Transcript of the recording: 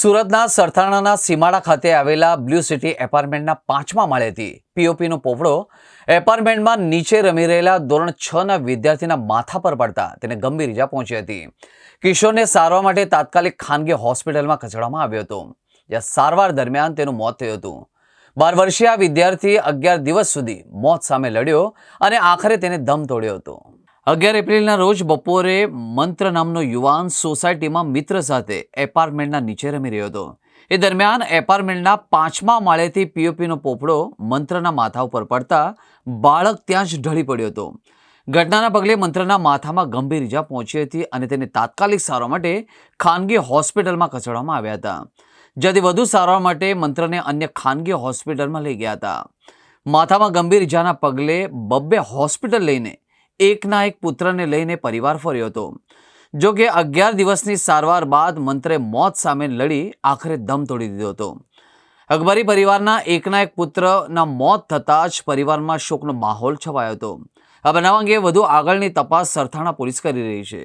સુરતના સરથાણાના સીમાડા ખાતે આવેલા બ્લુ સિટી એપાર્ટમેન્ટના પાંચમા માળેથી પીઓપીનો પોપડો એપાર્ટમેન્ટમાં નીચે રમી રહેલા ધોરણ છ ના વિદ્યાર્થીના માથા પર પડતા તેને ગંભીર ઇજા પહોંચી હતી. કિશોરને સારવાર માટે તાત્કાલિક ખાનગી હોસ્પિટલમાં ખસેડવામાં આવ્યો હતો. જ્યાં સારવાર દરમિયાન તેનું મોત થયું હતું. બાર વર્ષીય વિદ્યાર્થી અગિયાર દિવસ સુધી મોત સામે લડ્યો અને આખરે તેને દમ તોડ્યો હતો. અગિયાર એપ્રિલના રોજ બપોરે મંત્ર નામનો યુવાન સોસાયટીમાં મિત્ર સાથે એપાર્ટમેન્ટના નીચે રમી રહ્યો હતો. એ દરમિયાન એપાર્ટમેન્ટના પાંચમા માળેથી પીઓપીનો પોપડો મંત્રના માથા ઉપર પડતા બાળક ત્યાં જ ઢળી પડ્યો હતો. ઘટનાના પગલે મંત્રના માથામાં ગંભીર ઇજા પહોંચી હતી અને તેને તાત્કાલિક સારવાર માટે ખાનગી હોસ્પિટલમાં ખસેડવામાં આવ્યા હતા. જ્યાંથી વધુ સારવાર માટે મંત્રને અન્ય ખાનગી હોસ્પિટલમાં લઈ ગયા હતા. માથામાં ગંભીર ઇજાના પગલે બબ્બે હોસ્પિટલ લઈને એકના એક પુત્રને લઈને પરિવાર ફર્યો હતો. જો કે અગિયાર દિવસની સારવાર બાદ મંત્રે મોત સામે લડી આખરે દમ તોડી દીધો હતો. અકબરી પરિવારના એકના એક પુત્રના મોત થતાં જ પરિવારમાં શોકનો માહોલ છવાયો હતો. આ બનાવ અંગે વધુ આગળની તપાસ સરથાણા પોલીસ કરી રહી છે.